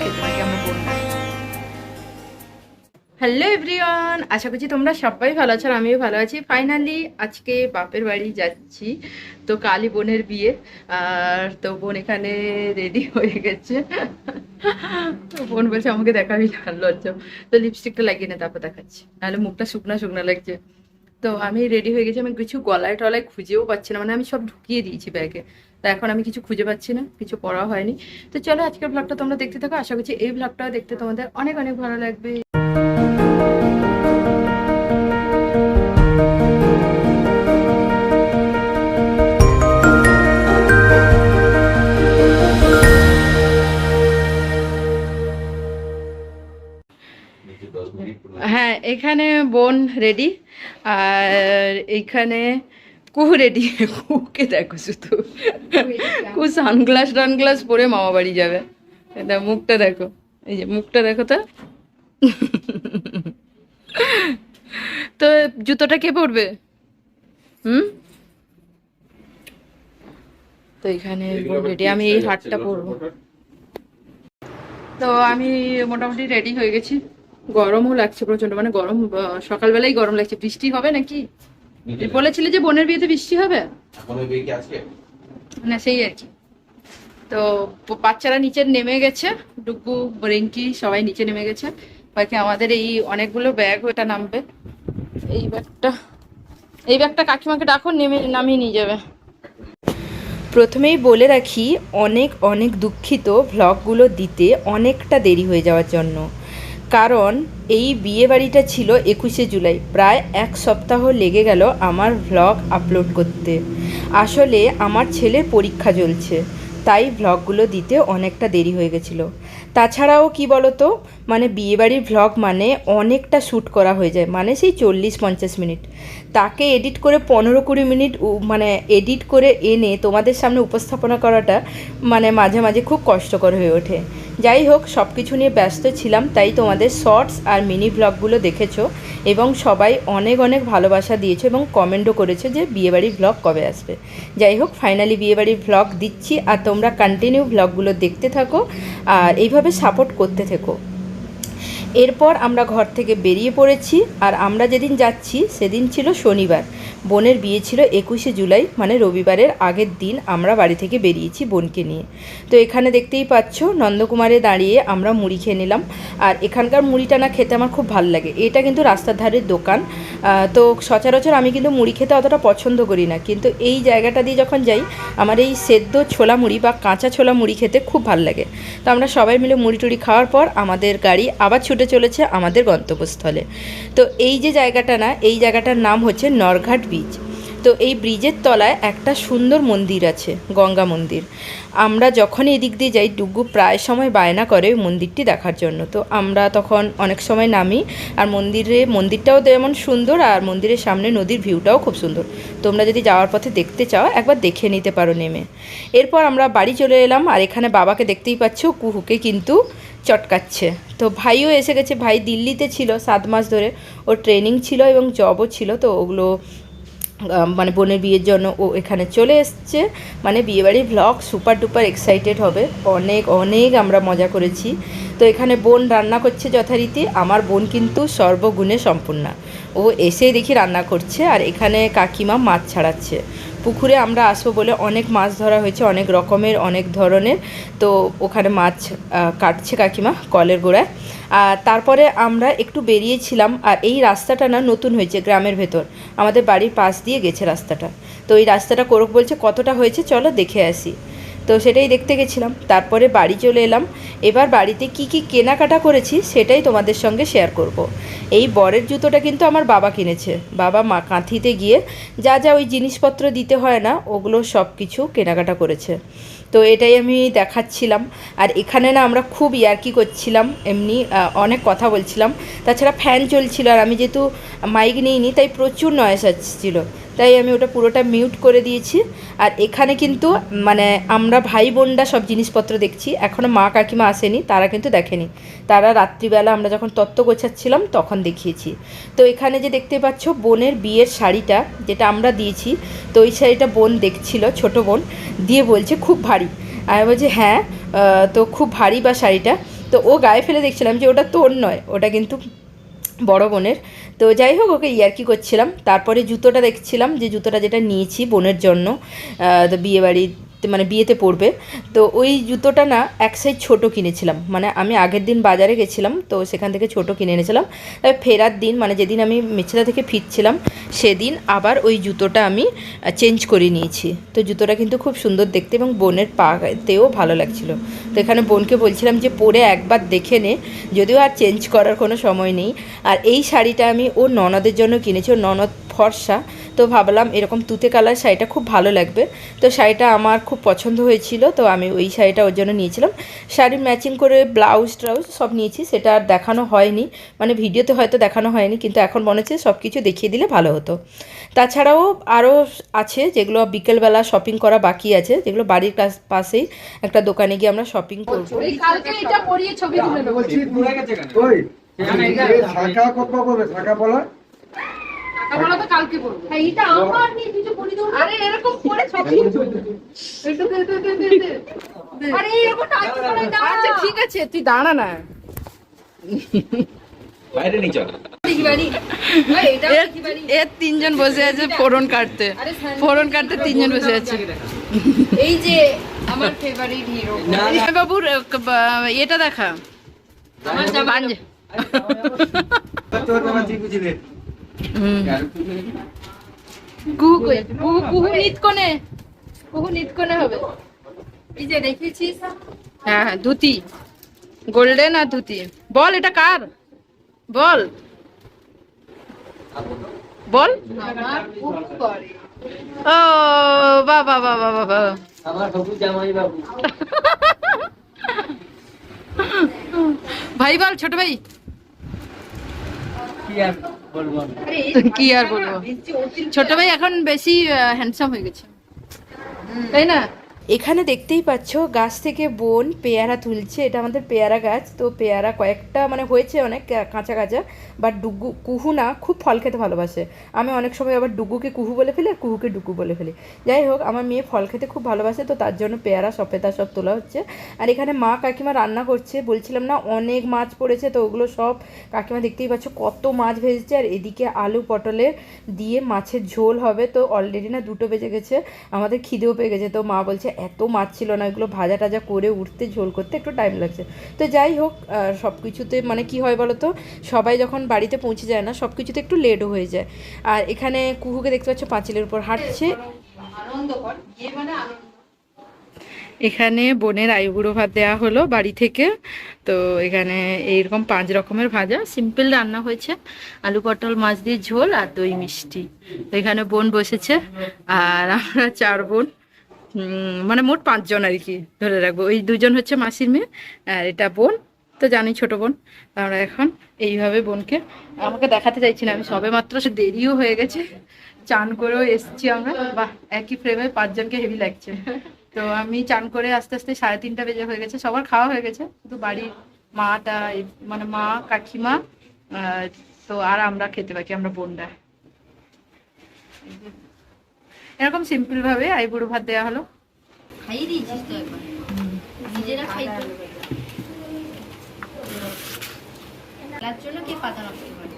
খেতে আমরা বোনরা হ্যালো এভরিওয়ান আশা করছি তোমরা সবাই ভালো আছো আর আমিও ভালো আছি। ফাইনালি আজকে বাপের বাড়ি যাচ্ছি। তো কালী বোনের বিয়ে, আর তো বোন এখানে রেডি হয়ে গেছে। তো বোন বলছে, আমাকে দেখাবি না, লজ্জা। তো লিপস্টিকটা লাগিয়ে নে, তারপর দেখাচ্ছি। নাহলে মুখটা শুকনা শুকনা লাগছে। তো আমি রেডি হয়ে গেছি, আমি কিছু গলায় টলায় খুঁজেও পাচ্ছি না মানে আমি সব ঢুকিয়ে দিয়েছি ব্যাগে তো এখন আমি কিছু খুঁজে পাচ্ছি না কিছু পড়া হয়নি। তো চলো আজকের ব্লগটা তোমরা দেখতে থাকো আশা করছি এই ব্লগটাও দেখতে তোমাদের অনেক অনেক ভালো লাগবে। হ্যাঁ এখানে বোন রেডি আর এইখানে কুহু রেডি কুহুকে দেখো শুধু। কুহু সানগ্লাস টানগ্লাস পরে মামা বাড়ি যাবে। এটা মুখটা দেখো। এই যে মুখটা দেখো তো। তো জুতোটা কে পরবে? হুম? তো এখানে রেডি আমি এই হাটটা পরবো। তো আমি মোটামুটি রেডি হয়ে গেছি। গরমও লাগছে প্রচণ্ড মানে গরম সকালবেলাই গরম লাগছে। বৃষ্টি হবে নাকি? বলেছিলে যে বোনের বিয়েতে বৃষ্টি হবে? ওই বিয়ে কি আজকে? না সেই আর কি। তো বাচ্চারা নিচে নেমে গেছে ডুগু রিঙ্কি সবাই নিচে নেমে গেছে। বাকি আমাদের এই অনেকগুলো ব্যাগ ওটা নামবে। এই ব্যাগটা এই ব্যাগটা কাকিমাকে ডাকো নেমে নামিয়ে নিয়ে যাবে। প্রথমেই বলে রাখি অনেক অনেক দুঃখিত ভ্লগগুলো দিতে অনেকটা দেরি হয়ে যাওয়ার জন্য। কারণ এই বিয়ে বাড়িটা ছিল একুশে জুলাই। প্রায় এক সপ্তাহ লেগে গেল আমার ভ্লগ আপলোড করতে। আসলে আমার ছেলের পরীক্ষা চলছে, তাই ভ্লগগুলো দিতে অনেকটা দেরি হয়ে গেছিল। তাছাড়াও কি বলতো মানে বিয়েবাড়ির ভ্লগ মানে অনেকটা শ্যুট করা হয়ে যায় মানে সেই চল্লিশ পঞ্চাশ মিনিট। তাকে এডিট করে পনেরো কুড়ি মিনিট মানে এডিট করে এনে তোমাদের সামনে উপস্থাপনা করাটা মানে মাঝে মাঝে খুব কষ্টকর হয়ে ওঠে। যাই হোক সব কিছু নিয়ে ব্যস্ত ছিলাম, তাই তোমাদের শর্টস আর মিনি ব্লগগুলো দেখেছ এবং সবাই অনেক অনেক ভালোবাসা দিয়েছ এবং কমেন্টও করেছ যে বিয়েবাড়ির ব্লগ কবে আসবে। যাই হোক ফাইনালি বিয়েবাড়ির ব্লগ দিচ্ছি আর তোমরা কন্টিনিউ ব্লগগুলো দেখতে থাকো আর এইভাবে সাপোর্ট করতে থেকো। এরপর আমরা ঘর থেকে বেরিয়ে পড়েছি, আর আমরা যেদিন যাচ্ছি সেদিন ছিল শনিবার। বোনের বিয়ে ছিল একুশে জুলাই মানে রবিবারের আগের দিন আমরা বাড়ি থেকে বেরিয়েছি বোনকে নিয়ে। তো এখানে দেখতেই পাচ্ছ, নন্দকুমারে দাঁড়িয়ে আমরা মুড়ি খেয়ে নিলাম। আর এখানকার মুড়িটা না খেতে আমার খুব ভালো লাগে। এটা কিন্তু রাস্তার ধারের দোকান। তো সচরাচর আমি কিন্তু মুড়ি খেতে অতটা পছন্দ করি না। কিন্তু এই জায়গাটা দিয়ে যখন যাই, আমার এই সেদ্ধ ছোলা মুড়ি বা কাঁচা ছোলা মুড়ি খেতে খুব ভালো লাগে। তো আমরা সবাই মিলে মুড়ি টুড়ি খাওয়ার পর আমাদের গাড়ি আবার ছুটে চলেছে আমাদের গন্তব্যস্থলে। তো এই যে জায়গাটা না, এই জায়গাটার নাম হচ্ছে নরঘাট ব্রিজ তো এই ব্রিজের তলায় একটা সুন্দর মন্দির আছে, গঙ্গা মন্দির। আমরা যখনই এদিক দিয়ে যাই ডুগু প্রায় সময় বায়না করে মন্দিরটি দেখার জন্য। তো আমরা তখন অনেক সময় নামি আর মন্দিরে, মন্দিরটাও যেমন সুন্দর আর মন্দিরের সামনে নদীর ভিউটাও খুব সুন্দর। তোমরা যদি যাওয়ার পথে দেখতে চাও, একবার দেখে নিতে পারো নেমে। এরপর আমরা বাড়ি চলে এলাম আর এখানে বাবাকে দেখতেই পাচ্ছ, কুহুকে কিন্তু চটকাচ্ছে। তো ভাইও এসে গেছে, ভাই দিল্লিতে ছিল সাত মাস ধরে। ওর ট্রেনিং ছিল এবং জবও ছিল, তো ওগুলো মানে বোনের বিয়ের জন্য ও এখানে চলে এসছে। মানে বিয়েবাড়ির ভ্লগ সুপার ডুপার এক্সাইটেড হবে। অনেক অনেক আমরা মজা করেছি। তো এখানে বোন রান্না করছে যথারীতি। আমার বোন কিন্তু সর্বগুণে সম্পূর্ণা। ও এসেই দেখি রান্না করছে আর এখানে কাকিমা মাছ ছাড়াচ্ছে। পুকুরে আমরা আসব বলে অনেক মাছ ধরা হয়েছে, অনেক রকমের, অনেক ধরনের। তো ওখানে মাছ কাটছে কাকিমা কলের গোড়ায়। আর তারপরে আমরা একটু বেরিয়েছিলাম, আর এই রাস্তাটা না নতুন হয়েছে গ্রামের ভেতর। আমাদের বাড়ির পাশ দিয়ে গেছে রাস্তাটা। তো এই রাস্তাটা করুক বলছে, কতটা হয়েছে? চলো দেখে আসি। তো সেটাই দেখতে গেছিলাম। তারপরে বাড়ি চলে এলাম। এবার বাড়িতে কি কি কেনাকাটা করেছি সেটাই তোমাদের সঙ্গে শেয়ার করব। এই বরের জুতোটা কিন্তু আমার বাবা কিনেছে। বাবা মা কাঁথিতে গিয়ে যা যা ওই জিনিসপত্র দিতে হয় না, ওগুলো সব কিছু কেনাকাটা করেছে। তো এটাই আমি দেখাচ্ছিলাম। আর এখানে না আমরা খুব ইয়ার্কি করছিলাম, এমনি অনেক কথা বলছিলাম। তাছাড়া ফ্যান চলছিল আর আমি যেহেতু মাইক নিইনি, তাই প্রচুর নয়েস আসছিল। তাই আমি ওটা পুরোটা মিউট করে দিয়েছি। আর এখানে কিন্তু মানে আমরা ভাই বোনরা সব জিনিসপত্র দেখছি। এখনও মা কাকিমা আসেনি, তারা কিন্তু দেখেনি। তারা রাত্রিবেলা আমরা যখন তত্ত্ব গোছাচ্ছিলাম, তখন দেখিয়েছি। তো এখানে যে দেখতে পাচ্ছ, বোনের বিয়ের শাড়িটা, যেটা আমরা দিয়েছি, তো ওই শাড়িটা বোন দেখছিল, ছোট বোন, দিয়ে বলছে, খুব ভারী। আমি বলছি হ্যাঁ তো খুব ভারী বা শাড়িটা? তো ও গায়ে ফেলে দেখছিলাম যে ওটা তোর নয়, ওটা কিন্তু বড় বোনের। তো যাই হোক, ওকে ইয়ার্কি করছিলাম, তারপরে জুতোটা দেখছিলাম যে জুতোটা যেটা নিয়েছি বোনের জন্য তো বিয়ে বাড়িতে মানে বিয়েতে পড়বে। তো ওই জুতোটা না এক সাইজ ছোটো কিনেছিলাম। মানে আমি আগের দিন বাজারে গেছিলাম, তো সেখান থেকে ছোট কিনে এনেছিলাম। তবে ফেরার দিন মানে যেদিন আমি মেছেদা থেকে ফিরছিলাম, সেদিন আবার ওই জুতোটা আমি চেঞ্জ করে নিয়েছি। তো জুতোটা কিন্তু খুব সুন্দর দেখতে এবং বোনের পাতেও ভালো লাগছিল। তো এখানে বোনকে বলছিলাম যে, পরে একবার দেখে নে। যদিও আর চেঞ্জ করার কোনো সময় নেই। আর এই শাড়িটা আমি ও ননদের জন্য কিনেছি। ওর ননদ ফর্সা। তো ভাবলাম এরকম তুতে কালার শাড়িটা খুব ভালো লাগবে। তো শাড়িটা আমার খুব পছন্দ হয়েছিল তো আমি ওই শাড়িটা ওর জন্য নিয়েছিলাম। শাড়ি ম্যাচিং করে ব্লাউজ ট্রাউজ সব নিয়েছি সেটা আর দেখানো হয়নি। মানে ভিডিওতে হয়তো দেখানো হয়নি কিন্তু এখন মনে হচ্ছে সব কিছু দেখিয়ে দিলে ভালো হতো। তাছাড়াও আরও আছে যেগুলো বিকেলবেলা শপিং করা বাকি আছে যেগুলো বাড়ির কাছ পাশেই একটা দোকানে গিয়ে আমরা শপিং করব। কালকে এটা পরিয়ে ছবি তুলে নেব ওই শাখা কত শাখা বলা। বলো তো কালকে পরবো এইটা আমার নিয়ে কিছু পরি দাও আরে এরকম পরে ছবি। একটু দে দে দে দে দে আরে এরকম টাচ করে না আচ্ছা ঠিক আছে তুই দাঁড়া না। বাইরে নিয়ে চল। এর- তিনজন বসে আছে ফোরন কাটতে। ফোরন কাটতে তিনজন বসে আছে। এই যে আমার ফেভারিট হিরো বাবুর এটা দেখা। পাঞ্জা- হবে। এই যে হ্যাঁ হ্যাঁ ধুতি। গোল্ডেন আর ধুতি। বল, এটা কার? বল। বল। ও বাবা বাবা বাবা ভাই, বল, ছোট ভাই। কি আর? কি আর বলব? ছোট ভাই এখন বেশি হ্যান্ডসাম হয়ে গেছে। তাই না? এখানে দেখতেই পাচ্ছ গাছ থেকে বোন, পেয়ারা তুলছে। এটা আমাদের পেয়ারা গাছ, তো পেয়ারা কয়েকটা মানে হয়েছে অনেক কাঁচা কাঁচা বাট ডুগু, কুহু না, খুব ফল খেতে ভালোবাসে। আমি অনেক সময় আবার ডুগুকে কুহু বলে ফেলি আর কুহুকে ডুগু বলে ফেলি। যাই হোক, আমার মেয়ে ফল খেতে খুব ভালোবাসে, তো তার জন্য পেয়ারা সপেতা সব তোলা হচ্ছে। আর এখানে মা কাকিমা রান্না করছে, বলছিলাম না, অনেক মাছ পড়েছে, তো ওগুলো সব কাকিমা দেখতেই পাচ্ছ কত মাছ ভেজেছে। আর এদিকে আলু পটলের দিয়ে মাছের ঝোল হবে, তো অলরেডি না দুটো বেজে গেছে, আমাদের খিদেও পেয়ে গেছে। তো মা বলছে এত মাছ ছিল না ওইগুলো ভাজা টাজা করে উঠতে ঝোল করতে একটু টাইম লাগছে। তো যাই হোক সব কিছুতে মানে কি হয় বলো তো সবাই যখন বাড়িতে পৌঁছে যায় না সব কিছুতে একটু লেটও হয়ে যায়। আর এখানে কুহুকে দেখতে পাচ্ছ, পাঁচিলের উপর হাঁটছে। এখানে বোনের আইবুড়ো ভাত দেওয়া হলো বাড়ি থেকে। তো এখানে এইরকম পাঁচ রকমের ভাজা। সিম্পল রান্না হয়েছে। আলু পটল, মাছ দিয়ে ঝোল আর দই মিষ্টি। তো এখানে বোন বসেছে। আর আমরা চার বোন। মানে মোট পাঁচজন আর কি ধরে রাখব। ওই দুজন হচ্ছে মাসির মেয়ে আর এটা বোন। তো জানি ছোট বোন। আমরা এখন এইভাবে বোনকে আমাকে দেখাতে চাইছি না আমি সবে মাত্র দেরিও হয়ে গেছে। চান করেও এসছি আমরা। বাহ, একই ফ্রেমে পাঁচজনকে হেভি লাগছে। তো আমি চান করে আস্তে আস্তে সাড়ে তিনটা বেজে হয়ে গেছে। সবার খাওয়া হয়ে গেছে। শুধু বাড়ির মাটা মানে মা, কাকিমা তো আর আমরা খেতে বাকি, আমরা বোনরা। এরকম সিম্পল ভাবে আইবুড়ো ভাত দেওয়া হলো। খাইয়ে দিয়েছিস তো একবার। নিজেরা খাইতো তার জন্য কে পাতা নষ্ট করে?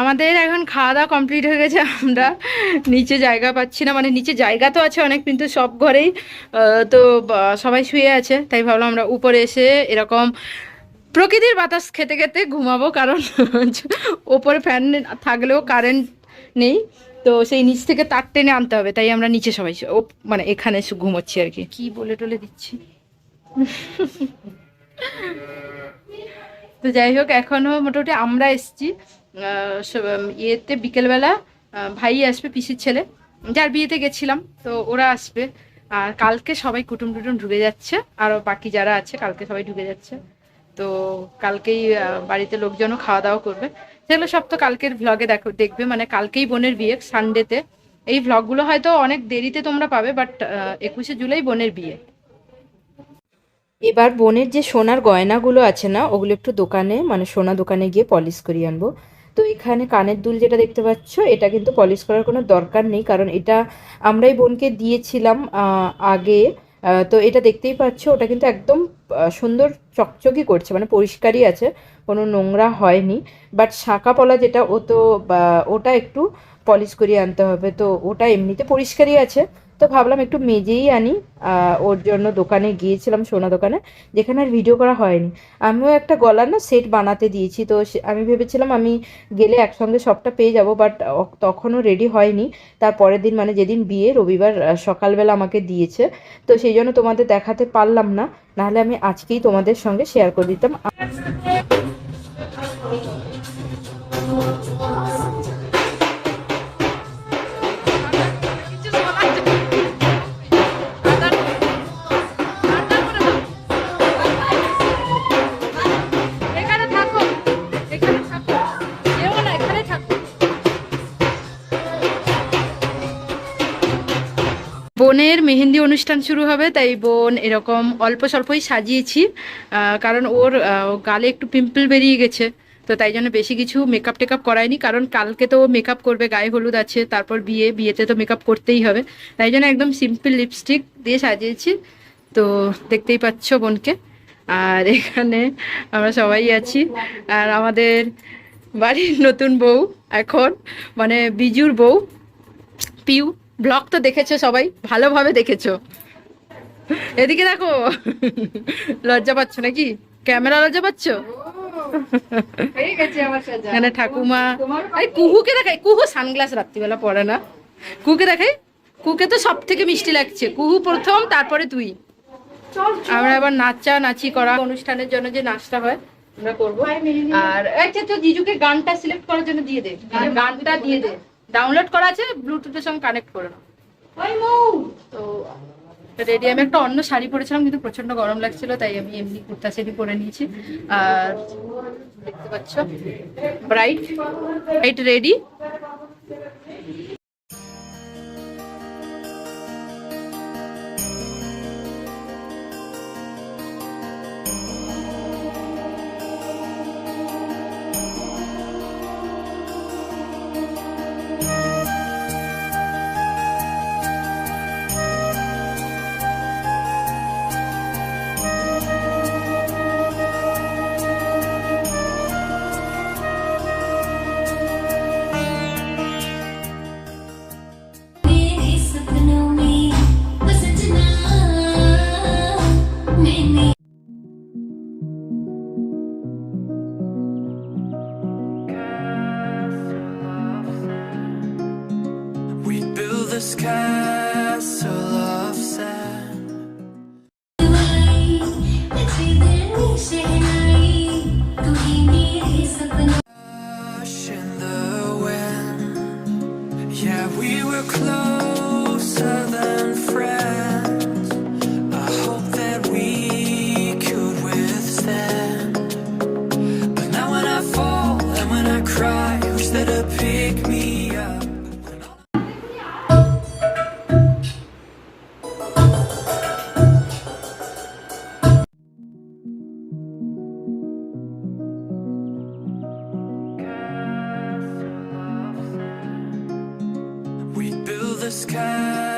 আমাদের এখন খাওয়া দাওয়া কমপ্লিট হয়ে গেছে আমরা নিচে জায়গা পাচ্ছি না মানে নিচে জায়গা তো আছে অনেক কিন্তু সব ঘরেই তো সবাই শুয়ে আছে তাই ভাবলাম আমরা উপরে এসে এরকম প্রকৃতির বাতাস খেতে খেতে ঘুমাবো কারণ ওপরে ফ্যান থাকলেও কারেন্ট নেই। তো সেই নিচ থেকে তার টেনে আনতে হবে তাই আমরা নিচে সবাই ও মানে এখানে ঘুমোচ্ছি আর কি। কি বলে টলে দিচ্ছি? তো যাই হোক এখনও মোটামুটি আমরা এসছি। ইয়েতে বিকেলবেলা ভাই আসবে পিসির ছেলে। যার বিয়েতে গেছিলাম তো ওরা আসবে। আর কালকে সবাই কুটুম টুটুম ঢুকে যাচ্ছে আরও বাকি যারা আছে কালকে সবাই ঢুকে যাচ্ছে। তো কালকেই বাড়িতে লোকজনও খাওয়া দাওয়া করবে। সেগুলো সব তো কালকের ভ্লগে দেখো, দেখবে মানে কালকেই বোনের বিয়ে সানডেতে এই ভ্লগগুলো হয়তো অনেক দেরিতে তোমরা পাবে বাট একুশে জুলাই বোনের বিয়ে। এবার বোনের যে সোনার গয়নাগুলো আছে না, ওগুলো একটু দোকানে মানে সোনা দোকানে গিয়ে পলিশ করিয়ে আনব। তো এখানে কানের দুল যেটা দেখতে পাচ্ছ, এটা কিন্তু পলিশ করার কোনো দরকার নেই, কারণ এটা আমরাই বোনকে দিয়েছিলাম আগে। তো এটা দেখতেই পাচ্ছ, ওটা কিন্তু একদম সুন্দর চকচকি করছে মানে পরিষ্কারই আছে, কোনো নোংরা হয়নি। বাট শাঁকা পলা যেটা, ও তো ওটা একটু পলিশ করিয়ে আনতে হবে, তো ওটা এমনিতে পরিষ্কারই আছে। তো ভাবলাম একটু মেজেই আনি। ওর জন্য দোকানে গিয়েছিলাম, সোনা দোকানে, যেখানে আর ভিডিও করা হয়নি। আমিও একটা গলার না সেট বানাতে দিয়েছি, তো আমি ভেবেছিলাম আমি গেলে একসঙ্গে সবটা পেয়ে যাব বাট তখনও রেডি হয়নি। তার পরের দিন মানে যেদিন বিয়ে, রবিবার সকালবেলা আমাকে দিয়েছে। তো সেই জন্য তোমাদের দেখাতে পারলাম না, নাহলে আমি আজকেই তোমাদের সঙ্গে শেয়ার করে দিতাম। বোনের মেহেন্দি অনুষ্ঠান শুরু হবে, তাই বোন এরকম অল্প স্বল্পই সাজিয়েছি। কারণ ওর গালে একটু পিম্পল বেরিয়ে গেছে, তো তাই জন্য বেশি কিছু মেকআপ টেকআপ করায়নি। কারণ কালকে তো মেকআপ করবে, গায়ে হলুদ আছে, তারপর বিয়ে, বিয়েতে তো মেকআপ করতেই হবে। তাই জন্য একদম সিম্পল লিপস্টিক দিয়ে সাজিয়েছি। তো দেখতেই পাচ্ছ বোনকে। আর এখানে আমরা সবাই আছি। আর আমাদের বাড়ির নতুন বউ, এখন মানে বিজুর বউ, পিউ। ব্লগ তো দেখেছ সবাই ভালোভাবে দেখেছ। এদিকে দেখো লজ্জা পাচ্ছ নাকি? ক্যামেরা লজ্জা পাচ্ছ? এখানে ঠাকুমা কুহুকে দেখাই কুহু সানগ্লাস রাত্রিবেলা পরে না। কুহুকে দেখাই কুকে তো সব থেকে মিষ্টি লাগছে। কুহু প্রথম তারপরে তুই। আমরা আবার নাচা নাচি করা অনুষ্ঠানের জন্য যে নাচটা হয় আমরা করব। আর আচ্ছা তো জিজুকে গানটা সিলেক্ট করার জন্য দিয়ে দে। মানে গানটা দিয়ে দে। ডাউনলোড করা আছে ব্লুটুথের সঙ্গে কানেক্ট করে নাও। তো রেডি আমি একটা অন্য শাড়ি পরেছিলাম কিন্তু প্রচণ্ড গরম লাগছিল তাই আমি এমনি কুর্তা সেটি পরে নিয়েছি। আর দেখতে পাচ্ছ bright bright ready. just can't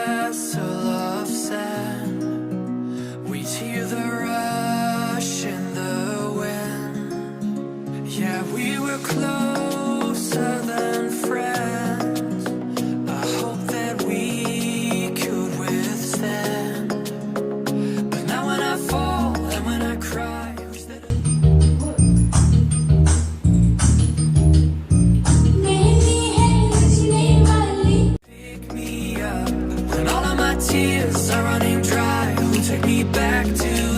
tears are running dry. Who take me back to?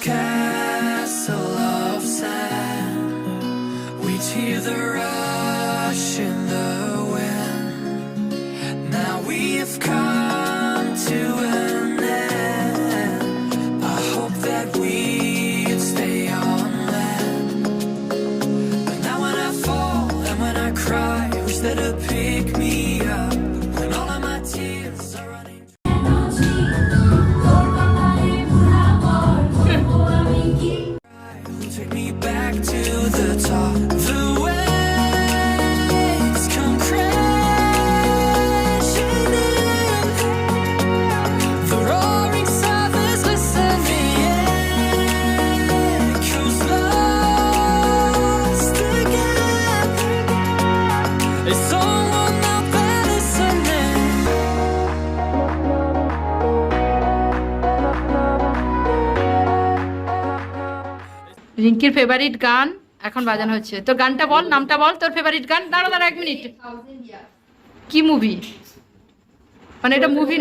sky. Favourite গান এখন বাজানো হচ্ছে। তোর গানটা বল নামটা বল তোর ফেভারিট গান। দাঁড়া দাঁড়া এক মিনিট। কি মুভি মানে এটা মুভি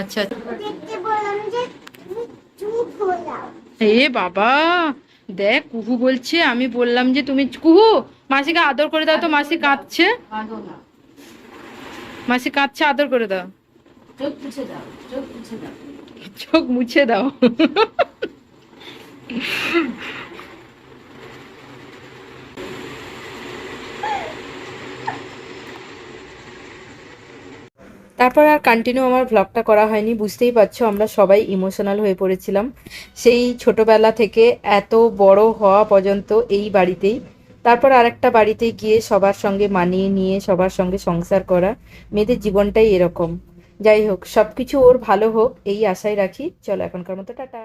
আচ্ছা যাও এ বাবা দেখ কুহু বলছে আমি বললাম যে তুমি কুহু মাসিকে আদর করে দাও তো মাসি কাঁদছে। মাসি কাঁদছে আদর করে দাও চোখ মুছে দাও। চোখ মুছে দাও। তারপর আর কন্টিনিউ আমার ভ্লগটা করা হয়নি, বুঝতেই পারছ আমরা সবাই ইমোশনাল হয়ে পড়েছিলাম। সেই ছোটবেলা থেকে এত বড় হওয়া পর্যন্ত এই বাড়িতেই। তারপর আরেকটা বাড়িতে গিয়ে সবার সঙ্গে মানিয়ে নিয়ে, সবার সঙ্গে সংসার করা, মেয়েদের জীবনটাই এরকম। যাই হোক, সবকিছু ওর ভালো হোক, এই আশাই রাখি। চলো এখনকার মতো, টাটা।